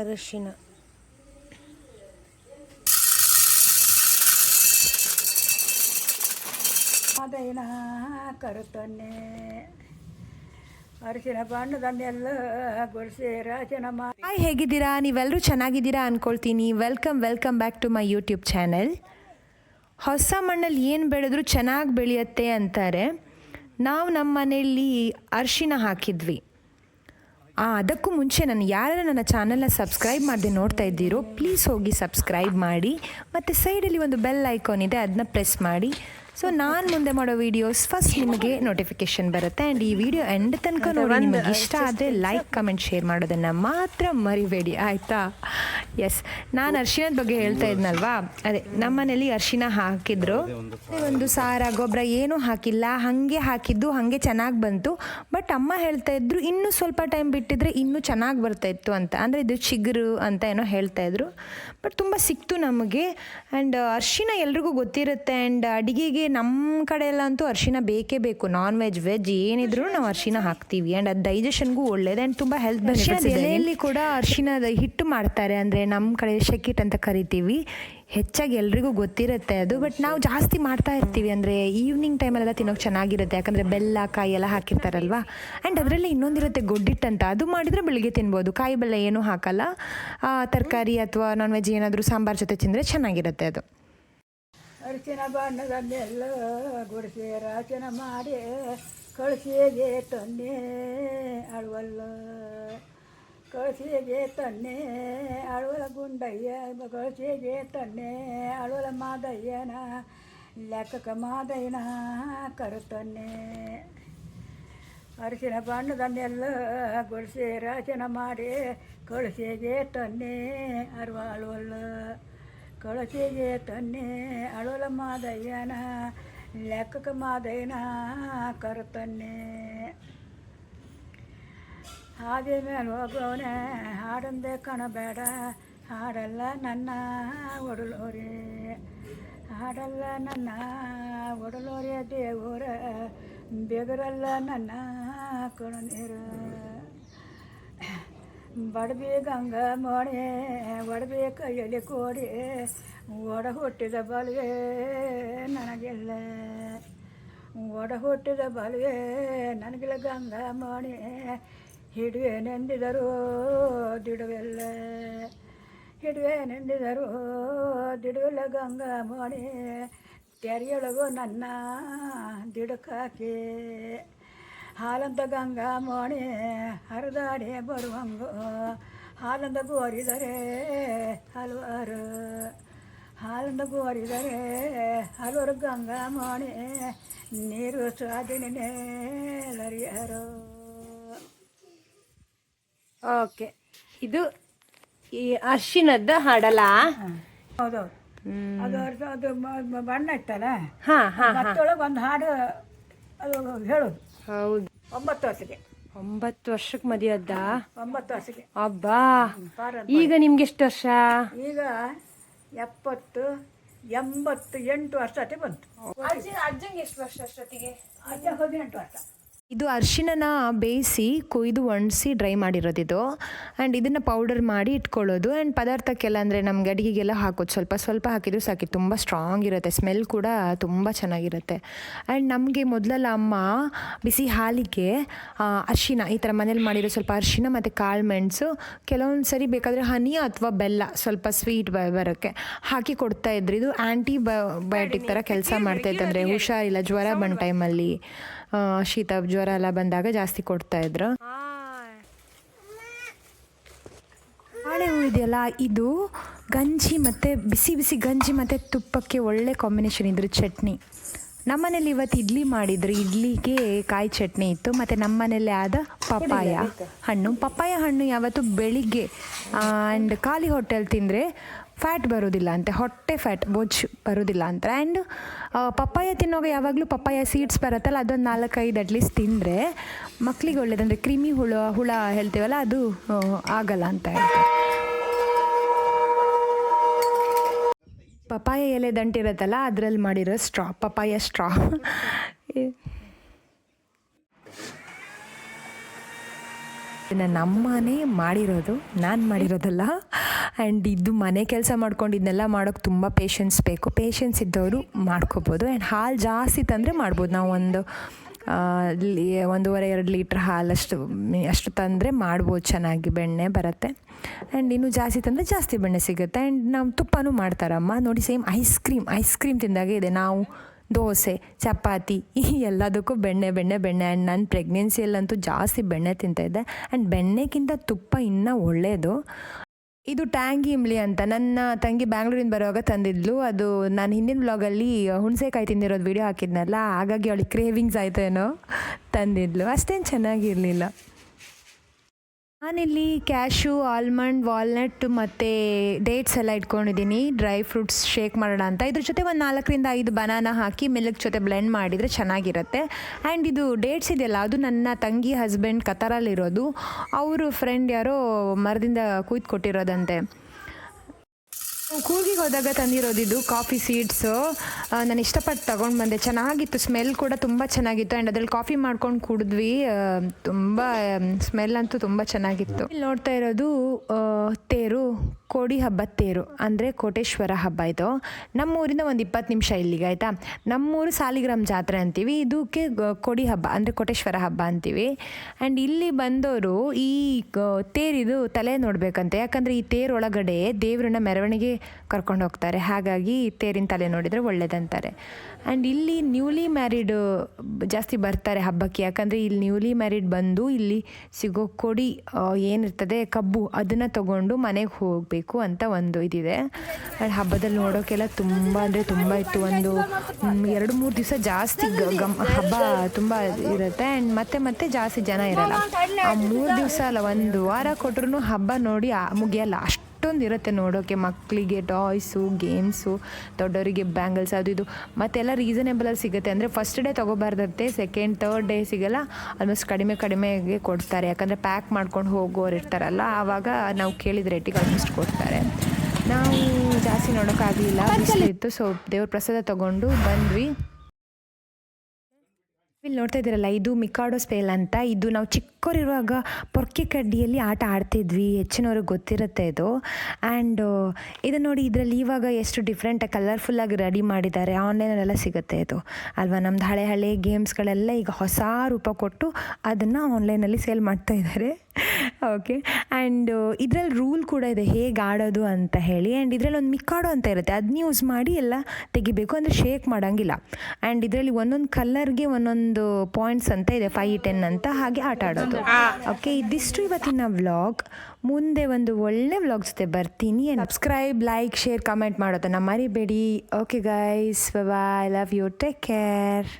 ಅರಶಿನ. ಅದೈನ ಕರುತನ್ನೆ? ಅರಿಶಿನ ಬಣ್ಣದನ್ನೆಲ್ಲ ಗುಡಿಸಿ ರಾಜನ ಮಾಡಿ ಹಾಯ್ ಹೇಗಿದ್ದೀರಾ? ನೀವೆಲ್ಲರೂ ಚೆನ್ನಾಗಿದ್ದೀರಾ ಅಂದ್ಕೊಳ್ತೀನಿ welcome welcome back to my YouTube channel ಹೊಸ ಮಣ್ಣಲ್ಲಿ ಏನು ಬೆಳೆದ್ರೂ ಚೆನ್ನಾಗಿ ಬೆಳೆಯುತ್ತೆ ಅಂತಾರೆ. ನಾವು ನಮ್ಮ ಮನೆಯಲ್ಲಿ ಅರಿಶಿನ ಹಾಕಿದ್ವಿ. ಅದಕ್ಕೂ ಮುಂಚೆ ನಾನು ಯಾರು ನನ್ನ ಚಾನಲ್ನ ಸಬ್ಸ್ಕ್ರೈಬ್ ಮಾಡದೆ ನೋಡ್ತಾ ಇದ್ದೀರೋ ಪ್ಲೀಸ್ ಹೋಗಿ ಸಬ್ಸ್ಕ್ರೈಬ್ ಮಾಡಿ, ಮತ್ತು ಸೈಡಲ್ಲಿ ಒಂದು ಬೆಲ್ ಐಕಾನ್ ಇದೆ ಅದನ್ನ ಪ್ರೆಸ್ ಮಾಡಿ. ಸೊ ನಾನು ಮುಂದೆ ಮಾಡೋ ವಿಡಿಯೋಸ್ ಫಸ್ಟ್ ನಿಮಗೆ ನೋಟಿಫಿಕೇಶನ್ ಬರುತ್ತೆ. ಆ್ಯಂಡ್ ಈ ವಿಡಿಯೋ ಎಂಡ್ ತನಕ ನೋಡಿ ನಿಮಗೆ ಇಷ್ಟ ಆದರೆ ಲೈಕ್ ಕಮೆಂಟ್ ಶೇರ್ ಮಾಡೋದನ್ನು ಮಾತ್ರ ಮರಿಬೇಡಿ. ಆಯಿತಾ? ಎಸ್ ನಾನು ಅರ್ಶಿನದ ಬಗ್ಗೆ ಹೇಳ್ತಾ ಇದ್ನಲ್ವಾ? ಅದೇ ನಮ್ಮ ಮನೇಲಿ ಅರ್ಶಿನ ಹಾಕಿದ್ರು. ಒಂದು ಸಾರ ಗೊಬ್ಬರ ಏನೂ ಹಾಕಿಲ್ಲ. ಹಾಗೆ ಹಾಕಿದ್ದು ಹಾಗೆ ಚೆನ್ನಾಗಿ ಬಂತು. ಬಟ್ ಅಮ್ಮ ಹೇಳ್ತಾ ಇದ್ರು ಇನ್ನೂ ಸ್ವಲ್ಪ ಟೈಮ್ ಬಿಟ್ಟಿದ್ರೆ ಇನ್ನೂ ಚೆನ್ನಾಗಿ ಬರ್ತಾ ಇತ್ತು ಅಂತ. ಅಂದರೆ ಇದು ಚಿಗುರು ಅಂತ ಏನೋ ಹೇಳ್ತಾ ಇದ್ರು. ಬಟ್ ತುಂಬ ಸಿಕ್ತು ನಮಗೆ. ಆ್ಯಂಡ್ ಅರ್ಶಿನ ಎಲ್ರಿಗೂ ಗೊತ್ತಿರುತ್ತೆ. ಆ್ಯಂಡ್ ಅಡುಗೆಗೆ ನಮ್ಮ ಕಡೆ ಎಲ್ಲ ಅಂತೂ ಅರ್ಶಿನ ಬೇಕೇ ಬೇಕು. ನಾನ್ ವೆಜ್ ವೆಜ್ ಏನಿದ್ರು ನಾವು ಅರ್ಶಿನ ಹಾಕ್ತೀವಿ. ಆ್ಯಂಡ್ ಅದು ಡೈಜೆಷನ್ಗೂ ಒಳ್ಳೇದು ಆ್ಯಂಡ್ ತುಂಬ ಹೆಲ್ತ್ ಬೆನಿಫಿಟ್ಸ್ ಎಲೆಯಲ್ಲಿ ಕೂಡ ಅರ್ಶಿನದ ಹಿಟ್ಟು ಮಾಡ್ತಾರೆ. ಅಂದರೆ ನಮ್ಮ ಕಡೆ ಶೆಕಿಟ್ ಅಂತ ಕರಿತೀವಿ. ಹೆಚ್ಚಾಗಿ ಎಲ್ರಿಗೂ ಗೊತ್ತಿರುತ್ತೆ ಅದು. ಬಟ್ ನಾವು ಜಾಸ್ತಿ ಮಾಡ್ತಾ ಇರ್ತೀವಿ. ಅಂದರೆ ಈವ್ನಿಂಗ್ ಟೈಮಲ್ಲೆಲ್ಲ ತಿನ್ನೋಕೆ ಚೆನ್ನಾಗಿರುತ್ತೆ. ಯಾಕಂದರೆ ಬೆಲ್ಲ ಕಾಯಿ ಎಲ್ಲ ಹಾಕಿರ್ತಾರಲ್ವಾ? ಆ್ಯಂಡ್ ಅದರಲ್ಲಿ ಇನ್ನೊಂದಿರುತ್ತೆ ಗೊಡ್ಡಿಟ್ಟು ಅಂತ. ಅದು ಮಾಡಿದರೆ ಬೆಳಿಗ್ಗೆ ತಿನ್ಬೋದು. ಕಾಯಿ ಬೆಲ್ಲ ಏನೂ ಹಾಕಲ್ಲ. ತರಕಾರಿ ಅಥವಾ ನಾನ್ ವೆಜ್ ಏನಾದರೂ ಸಾಂಬಾರ್ ಜೊತೆ ತಿಂದರೆ ಚೆನ್ನಾಗಿರುತ್ತೆ ಅದು. ಅರಿಶಿನ ಬಣ್ಣದಲ್ಲೆಲ್ಲ ಗುಡಿಸಿ ರಾಚನ ಮಾಡಿ ಕಳಿಸಿಗೆ ತನ್ನೆ ಅಳುವಲ್ಲ. ಕಳಿಸಿಗೆ ತನ್ನೆ ಅಳುವಲ ಗುಂಡಯ್ಯ, ಕಳಿಸಿಗೆ ತನ್ನೆ ಅಳುವಲ ಮಾದಯ್ಯನ, ಲೆಕ್ಕಕ ಮಾದಯ್ಯನ ಕರುತನ್ನೆ. ಅರಿಶಿನ ಬಣ್ಣದನ್ನೆಲ್ಲ ಗುಡಿಸಿ ರಾಚನ ಮಾಡಿ ಕಳಿಸಿಗೆ ತನ್ನೆ ಅರುವಾಳುವಲ್ಲ ಕಳಸಿಗೆ ತನ್ನೆ ಅಳುಲ ಮಾದಯ್ಯನ, ಲೆಕ್ಕಕ ಮಾದಯ್ಯನ ಕರುತನ್ನೆ. ಹಾದಿ ಮೇಲೆ ಹೋಗೋನೆ ಹಾಡಂದೆ ಕಾಣಬೇಡ, ಹಾಡಲ್ಲ ನನ್ನ ಒಡಲೋರೆ. ಹಾಡಲ್ಲ ನನ್ನ ಒಡಲೋರೆ ದೇವರ ಬೆಗರಲ್ಲ ನನ್ನ ಕಣನೀರ ಬಡಬಿ ಗಂಗ ಮೋಣೆ ಒಡಬಿ ಕೈಯಲ್ಲಿ ಕೋಡಿ ಒಡ ಹುಟ್ಟಿದ ಬಲುವೆ ನನಗಿಲ್ಲ ಒಡ ಹುಟ್ಟಿದ ಬಲುವೆ ನನಗಿಲ್ಲ ಗಂಗ ಮೋಣೆ ಹಿಡುವೆ ನೆಂದಿದರು ದಿಡುವೆಲ್ಲ ಹಿಡುವೆ ನೆಂದಿದರು ದಿಡುವೆಲ್ಲ ಗಂಗ ಮೋಣೆ ತೆರೆಯೊಳಗು ನನ್ನ ದಿಡುಕಾಕೆ ಹಾಲಂತ ಗಂಗಾ ಮೋಣಿ ಹರಿದಾಡಿ ಬರುವಂಗು ಹಾಲಂದ ಗೋರಿದರೆ ಹಲವಾರು. ಹಾಲಂದ ಗೋರಿದರೆ ಹಲವಾರು ಗಂಗಾ ಮೋಣಿ ನೀರು ಸ್ವಾಧೀನೇ ಲರಿಯರು ಓಕೆ. ಇದು ಈ ಅರ್ಶಿನದ್ದು ಹಾಡಲ್ಲ ಹೌದೌದು. ಅದು ಅದು ಬಣ್ಣ ಇತ್ತಲ್ಲ? ಹಾ ಒಂದು ಹಾಡು ಅದು ಹೇಳೋದು. ಹೌದು. ಒಂಬತ್ತು ವರ್ಷಕ್ಕೆ. ಒಂಬತ್ತು ವರ್ಷಕ್ಕೆ ಮದುವೆದ್ದ ಒಂಬತ್ತು ವರ್ಷಕ್ಕೆ. ಅಬ್ಬಾ ಈಗ ನಿಮ್ಗೆ ಎಷ್ಟು ವರ್ಷ? ಈಗ ಎಪ್ಪತ್ತು ಎಂಬತ್ತು ಎಂಟು ವರ್ಷ ಅಷ್ಟೇ ಬಂತು. ಅಜ್ಜಂಗೆ ಎಷ್ಟು ವರ್ಷ ಅಷ್ಟೊತ್ತಿಗೆ? ಅಜ್ಜ ಹದಿನೆಂಟು ವರ್ಷ. ಇದು ಅರಿಶಿಣನ ಬೇಯಿಸಿ ಕೊಯ್ದು ಒಣಸಿ ಡ್ರೈ ಮಾಡಿರೋದು ಇದು. ಆ್ಯಂಡ್ ಇದನ್ನು ಪೌಡರ್ ಮಾಡಿ ಇಟ್ಕೊಳ್ಳೋದು. ಆ್ಯಂಡ್ ಪದಾರ್ಥಕ್ಕೆಲ್ಲ ಅಂದರೆ ನಮ್ಗೆ ಅಡುಗೆಗೆಲ್ಲ ಹಾಕೋದು. ಸ್ವಲ್ಪ ಸ್ವಲ್ಪ ಹಾಕಿದ್ರು ಸಾಕಿ. ತುಂಬ ಸ್ಟ್ರಾಂಗ್ ಇರುತ್ತೆ. ಸ್ಮೆಲ್ ಕೂಡ ತುಂಬ ಚೆನ್ನಾಗಿರುತ್ತೆ. ಆ್ಯಂಡ್ ನಮಗೆ ಮೊದಲೆಲ್ಲ ಅಮ್ಮ ಬಿಸಿ ಹಾಲಿಗೆ ಆ, ಅರಿಶಿನ ಈ ಥರ ಮನೇಲಿ ಮಾಡಿರೋ ಸ್ವಲ್ಪ ಅರಿಶಿನ ಮತ್ತು ಕಾಳು ಮೆಣಸು ಕೆಲವೊಂದು ಸರಿ ಬೇಕಾದರೆ ಹನಿ ಅಥವಾ ಬೆಲ್ಲ ಸ್ವಲ್ಪ ಸ್ವೀಟ್ ಬರೋಕ್ಕೆ ಹಾಕಿ ಕೊಡ್ತಾ ಇದ್ರು. ಇದು ಆ್ಯಂಟಿ ಬಯೋಟಿಕ್ ಥರ ಕೆಲಸ ಮಾಡ್ತಾ ಇತ್ತು. ಅಂದರೆ ಹುಷಾರಿಲ್ಲ. ಜ್ವರ ಬಂದ ಟೈಮಲ್ಲಿ ಶೀತ ಜ್ವರ ಎಲ್ಲ ಬಂದಾಗ ಜಾಸ್ತಿ ಕೊಡ್ತಾ ಇದ್ರು. ಬಾಳೆ ಹೂ ಇದೆಯಲ್ಲ, ಇದು ಗಂಜಿ ಮತ್ತು ಬಿಸಿ ಬಿಸಿ ಗಂಜಿ ಮತ್ತು ತುಪ್ಪಕ್ಕೆ ಒಳ್ಳೆ ಕಾಂಬಿನೇಷನ್ ಇದ್ರು ಚಟ್ನಿ. ನಮ್ಮನೇಲಿ ಇವತ್ತು ಇಡ್ಲಿ ಮಾಡಿದ್ರು, ಇಡ್ಲಿಗೆ ಕಾಯಿ ಚಟ್ನಿ ಇತ್ತು, ಮತ್ತು ನಮ್ಮನೇಲಿ ಆದ ಪಪ್ಪಾಯ ಹಣ್ಣು. ಪಪ್ಪಾಯ ಹಣ್ಣು ಯಾವತ್ತು ಬೆಳಿಗ್ಗೆ ಆ್ಯಂಡ್ ಖಾಲಿ ಹೋಟೆಲ್ ತಿಂದರೆ ಫ್ಯಾಟ್ ಬರೋದಿಲ್ಲ ಅಂತೆ, ಹೊಟ್ಟೆ ಫ್ಯಾಟ್ ಬೊಜ್ಜು ಬರೋದಿಲ್ಲ ಅಂತ. ಆ್ಯಂಡ್ ಪಪ್ಪಾಯ ತಿನ್ನೋವಾಗ ಯಾವಾಗಲೂ ಪಪ್ಪಾಯ ಸೀಡ್ಸ್ ಬರುತ್ತಲ್ಲ, ಅದೊಂದು ನಾಲ್ಕೈದು ಅಟ್ಲೀಸ್ಟ್ ತಿಂದರೆ ಮಕ್ಕಳಿಗೆ ಒಳ್ಳೇದಂದರೆ ಕ್ರಿಮಿ ಹುಳ ಹುಳ ಹೇಳ್ತೀವಲ್ಲ, ಅದು ಆಗಲ್ಲ ಅಂತ ಹೇಳ್ತಾರೆ. ಪಪಾಯ ಎಲೆ ದಂಟಿರುತ್ತಲ್ಲ ಅದರಲ್ಲಿ ಮಾಡಿರೋ ಸ್ಟ್ರಾ ಪಪ್ಪಾಯ ಸ್ಟ್ರಾ ಇದನ್ನು ನಮ್ಮನೇ ಮಾಡಿರೋದು, ನಾನು ಮಾಡಿರೋದಲ್ಲ. ಆ್ಯಂಡ್ ಇದು ಮನೆ ಕೆಲಸ ಮಾಡ್ಕೊಂಡು ಇದನ್ನೆಲ್ಲ ಮಾಡೋಕ್ಕೆ ತುಂಬ ಪೇಷನ್ಸ್ ಬೇಕು. ಪೇಷನ್ಸ್ ಇದ್ದವರು ಮಾಡ್ಕೋಬೋದು. ಆ್ಯಂಡ್ ಹಾಲು ಜಾಸ್ತಿ ತಂದರೆ ಮಾಡ್ಬೋದು. ನಾವು ಒಂದು ಒಂದೂವರೆ, ಎರಡು ಲೀಟ್ರ್ ಹಾಲಷ್ಟು ಅಷ್ಟು ಅಷ್ಟು ತಂದರೆ ಮಾಡ್ಬೋದು. ಚೆನ್ನಾಗಿ ಬೆಣ್ಣೆ ಬರುತ್ತೆ. ಆ್ಯಂಡ್ ಇನ್ನೂ ಜಾಸ್ತಿ ತಂದರೆ ಜಾಸ್ತಿ ಬೆಣ್ಣೆ ಸಿಗುತ್ತೆ. ಆ್ಯಂಡ್ ನಾವು ತುಪ್ಪನೂ ಮಾಡ್ತಾರಮ್ಮ. ನೋಡಿ same ice cream ice cream ತಿಂದಾಗೆ ಇದೆ. ನಾವು ದೋಸೆ, ಚಪಾತಿ, ಈ ಎಲ್ಲದಕ್ಕೂ ಬೆಣ್ಣೆ ಬೆಣ್ಣೆ ಬೆಣ್ಣೆ. ಆ್ಯಂಡ್ ನಾನು ಪ್ರೆಗ್ನೆನ್ಸಿಯಲ್ಲಂತೂ ಜಾಸ್ತಿ ಬೆಣ್ಣೆ ತಿಂತಾಯಿದ್ದೆ ಆ್ಯಂಡ್ ಬೆಣ್ಣೆಗಿಂತ ತುಪ್ಪ ಇನ್ನೂ ಒಳ್ಳೆಯದು ಇದು ಟ್ಯಾಂಗಿ ಇಮ್ಲಿ ಅಂತ. ನನ್ನ ತಂಗಿ ಬ್ಯಾಂಗ್ಳೂರಿಂದ ಬರುವಾಗ ತಂದಿದ್ಲು. ಅದು ನಾನು ಹಿಂದಿನ ಬ್ಲಾಗಲ್ಲಿ ಹುಣಸೆಕಾಯಿ ತಿಂದಿರೋದು ವಿಡಿಯೋ ಹಾಕಿದ್ನಲ್ಲ, ಹಾಗಾಗಿ ಅವಳಿಗೆ ಕ್ರೇವಿಂಗ್ಸ್ ಆಯಿತು ಏನೋ ತಂದಿದ್ಲು. ಅಷ್ಟೇನು ಚೆನ್ನಾಗಿರಲಿಲ್ಲ. ನಾನಿಲ್ಲಿ ಕ್ಯಾಶು ಆಲ್ಮಂಡ್, ವಾಲ್ನಟ್ ಮತ್ತು ಡೇಟ್ಸ್ ಎಲ್ಲ ಇಟ್ಕೊಂಡಿದ್ದೀನಿ. ಡ್ರೈ ಫ್ರೂಟ್ಸ್ ಶೇಕ್ ಮಾಡೋಣ ಅಂತ. ಇದ್ರ ಜೊತೆ ಒಂದು ನಾಲ್ಕರಿಂದ ಐದು ಬನಾನ ಹಾಕಿ ಮಿಲ್ಕ್ ಜೊತೆ ಬ್ಲೆಂಡ್ ಮಾಡಿದರೆ ಚೆನ್ನಾಗಿರುತ್ತೆ. ಆ್ಯಂಡ್ ಇದು ಡೇಟ್ಸ್ ಇದೆಯಲ್ಲ, ಅದು ನನ್ನ ತಂಗಿ ಹಸ್ಬೆಂಡ್ ಕತಾರಲ್ಲಿರೋದು. ಅವರು ಫ್ರೆಂಡ್ ಯಾರೋ ಮರದಿಂದ ಕೊಟ್ಟಿರೋದಂತೆ ಕೂರ್ಗಿಗೆ ಹೋದಾಗ ತಂದಿರೋದಿದ್ದು ಕಾಫಿ ಸೀಡ್ಸು. ನಾನು ಇಷ್ಟಪಟ್ಟು ತಗೊಂಡು ಬಂದೆ. ಚೆನ್ನಾಗಿತ್ತು. ಸ್ಮೆಲ್ ಕೂಡ ತುಂಬ ಚೆನ್ನಾಗಿತ್ತು. ಆ್ಯಂಡ್ ಅದ್ರಲ್ಲಿ ಕಾಫಿ ಮಾಡ್ಕೊಂಡು ಕುಡಿದ್ವಿ. ತುಂಬ ಸ್ಮೆಲ್ ಅಂತೂ ತುಂಬ ಚೆನ್ನಾಗಿತ್ತು. ಇಲ್ಲಿ ನೋಡ್ತಾ ಇರೋದು ತೇರು, ಕೋಡಿ ಹಬ್ಬದ ತೇರು. ಅಂದರೆ ಕೋಟೇಶ್ವರ ಹಬ್ಬ ಇದು. ನಮ್ಮೂರಿಂದ ಒಂದು ಇಪ್ಪತ್ತು ನಿಮಿಷ ಇಲ್ಲಿಗೆ, ಆಯಿತಾ? ನಮ್ಮೂರು ಸಾಲಿಗ್ರಾಮ್ ಜಾತ್ರೆ ಅಂತೀವಿ. ಇದಕ್ಕೆ ಕೋಡಿ ಹಬ್ಬ, ಅಂದರೆ ಕೋಟೇಶ್ವರ ಹಬ್ಬ ಅಂತೀವಿ. ಆ್ಯಂಡ್ ಇಲ್ಲಿ ಬಂದವರು ಈ ತೇರಿದು ತಲೆ ನೋಡಬೇಕಂತೆ. ಯಾಕಂದರೆ ಈ ತೇರೊಳಗಡೆ ದೇವ್ರನ್ನ ಮೆರವಣಿಗೆ ಕರ್ಕೊಂಡು ಹೋಗ್ತಾರೆ. ಹಾಗಾಗಿ ತೇರಿನ ತಲೆ ನೋಡಿದರೆ ಒಳ್ಳೆಯದಂತಾರೆ ಆ್ಯಂಡ್ ಇಲ್ಲಿ ನ್ಯೂಲಿ ಮ್ಯಾರಿಡ್ ಜಾಸ್ತಿ ಬರ್ತಾರೆ ಹಬ್ಬಕ್ಕೆ. ಯಾಕಂದರೆ ಇಲ್ಲಿ ನ್ಯೂಲಿ ಮ್ಯಾರಿಡ್ ಬಂದು ಇಲ್ಲಿ ಸಿಗೋ ಕೊಡಿ ಏನಿರ್ತದೆ, ಕಬ್ಬು, ಅದನ್ನು ತಗೊಂಡು ಮನೆಗೆ ಹೋಗಬೇಕು ಅಂತ ಒಂದು ಇದಿದೆ. ಆ್ಯಂಡ್ ಹಬ್ಬದಲ್ಲಿ ನೋಡೋಕ್ಕೆಲ್ಲ ತುಂಬ, ಅಂದರೆ ತುಂಬ ಇತ್ತು. ಒಂದು ಎರಡು, ಮೂರು ದಿವಸ ಜಾಸ್ತಿ ಗಮ್, ಹಬ್ಬ ತುಂಬ ಇರುತ್ತೆ. ಆ್ಯಂಡ್ ಮತ್ತೆ ಮತ್ತೆ ಜಾಸ್ತಿ ಜನ ಇರಲ್ಲ. ಆ ಮೂರು ದಿವಸ ಅಲ್ಲ, ಒಂದು ವಾರ ಕೊಟ್ರು ಹಬ್ಬ ನೋಡಿ ಮುಗಿಯಲ್ಲ. ಮುಗಿಯಲ್ಲ ಅಷ್ಟೊಂದು ಇರುತ್ತೆ ನೋಡೋಕ್ಕೆ ಮಕ್ಕಳಿಗೆ ಟಾಯ್ಸು, ಗೇಮ್ಸು, ದೊಡ್ಡವರಿಗೆ ಬ್ಯಾಂಗಲ್ಸ್ ಅದು ಇದು. ಮತ್ತೆಲ್ಲ ರೀಸನೇಬಲಲ್ಲಿ ಸಿಗುತ್ತೆ. ಅಂದರೆ ಫಸ್ಟ್ ಡೇ ತೊಗೋಬಾರ್ದಂತೆ ಸೆಕೆಂಡ್ ತರ್ಡ್ ಡೇ ಸಿಗಲ್ಲ ಆಲ್ಮೋಸ್ಟ್ ಕಡಿಮೆ ಕಡಿಮೆಗೆ ಕೊಡ್ತಾರೆ. ಯಾಕಂದರೆ ಪ್ಯಾಕ್ ಮಾಡ್ಕೊಂಡು ಹೋಗೋರು ಇರ್ತಾರಲ್ಲ, ಆವಾಗ ನಾವು ಕೇಳಿದ ರೇಟಿಗೆ ಆಲ್ಮೋಸ್ಟ್ ಕೊಡ್ತಾರೆ. ನಾವು ಜಾಸ್ತಿ ನೋಡೋಕ್ಕಾಗಲಿಲ್ಲ. ಇತ್ತು ಸೊ ದೇವ್ರ ಪ್ರಸಾದ ತೊಗೊಂಡು ಬಂದ್ವಿ. ಇಲ್ಲಿ ನೋಡ್ತಾ ಇದ್ದೀರಲ್ಲ, ಇದು ಮಿಕಾಡೋ ಸ್ಪೇಲ್ ಅಂತ. ಇದು ನಾವು ಚಿಕ್ಕವರಿರುವಾಗ ಪೊರ್ಕೆ ಕಡ್ಡಿಯಲ್ಲಿ ಆಟ ಆಡ್ತಿದ್ವಿ, ಹೆಚ್ಚಿನವ್ರಿಗೆ ಗೊತ್ತಿರುತ್ತೆ ಇದು. ಆ್ಯಂಡ್ ಇದು ನೋಡಿ ಇದರಲ್ಲಿ ಇವಾಗ ಎಷ್ಟು ಡಿಫ್ರೆಂಟ್ ಕಲರ್ಫುಲ್ಲಾಗಿ ರೆಡಿ ಮಾಡಿದ್ದಾರೆ. ಆನ್ಲೈನಲ್ಲೆಲ್ಲ ಸಿಗುತ್ತೆ ಇದು. ಅಲ್ವಾ? ನಮ್ದು ಹಳೆ ಹಳೆ ಗೇಮ್ಸ್ಗಳೆಲ್ಲ ಈಗ ಹೊಸ ರೂಪ ಕೊಟ್ಟು ಅದನ್ನು ಆನ್ಲೈನಲ್ಲಿ ಸೇಲ್ ಮಾಡ್ತಾ ಇದ್ದಾರೆ. ಓಕೆ ಆ್ಯಂಡ್ ಇದರಲ್ಲಿ ರೂಲ್ ಕೂಡ ಇದೆ ಹೇಗೆ ಆಡೋದು ಅಂತ ಹೇಳಿ. ಆ್ಯಂಡ್ ಇದರಲ್ಲಿ ಒಂದು ಮಿಕ್ಕಾಡೋ ಅಂತ ಇರುತ್ತೆ. ಅದನ್ನ ಯೂಸ್ ಮಾಡಿ ಎಲ್ಲ ತೆಗಿಬೇಕು. ಅಂದರೆ ಶೇಕ್ ಮಾಡೋಂಗಿಲ್ಲ. ಆ್ಯಂಡ್ ಇದರಲ್ಲಿ ಒಂದೊಂದು ಕಲರ್ಗೆ ಒಂದೊಂದು ಪಾಯಿಂಟ್ಸ್ ಅಂತ ಇದೆ ಫೈ ಟೆನ್ ಅಂತ ಹಾಗೆ ಆಟ ಆಡೋದು. ಓಕೆ ಇದಿಷ್ಟು ಇವತ್ತಿನ ವ್ಲಾಗ್ ಮುಂದೆ ಒಂದು ಒಳ್ಳೆ ವ್ಲಾಗ್ ಜೊತೆ ಬರ್ತೀನಿ. ಸಬ್ಸ್ಕ್ರೈಬ್ ಲೈಕ್ ಶೇರ್ ಕಮೆಂಟ್ ಮಾಡೋದನ್ನು ಮರಿಬೇಡಿ. Okay guys bye love you take care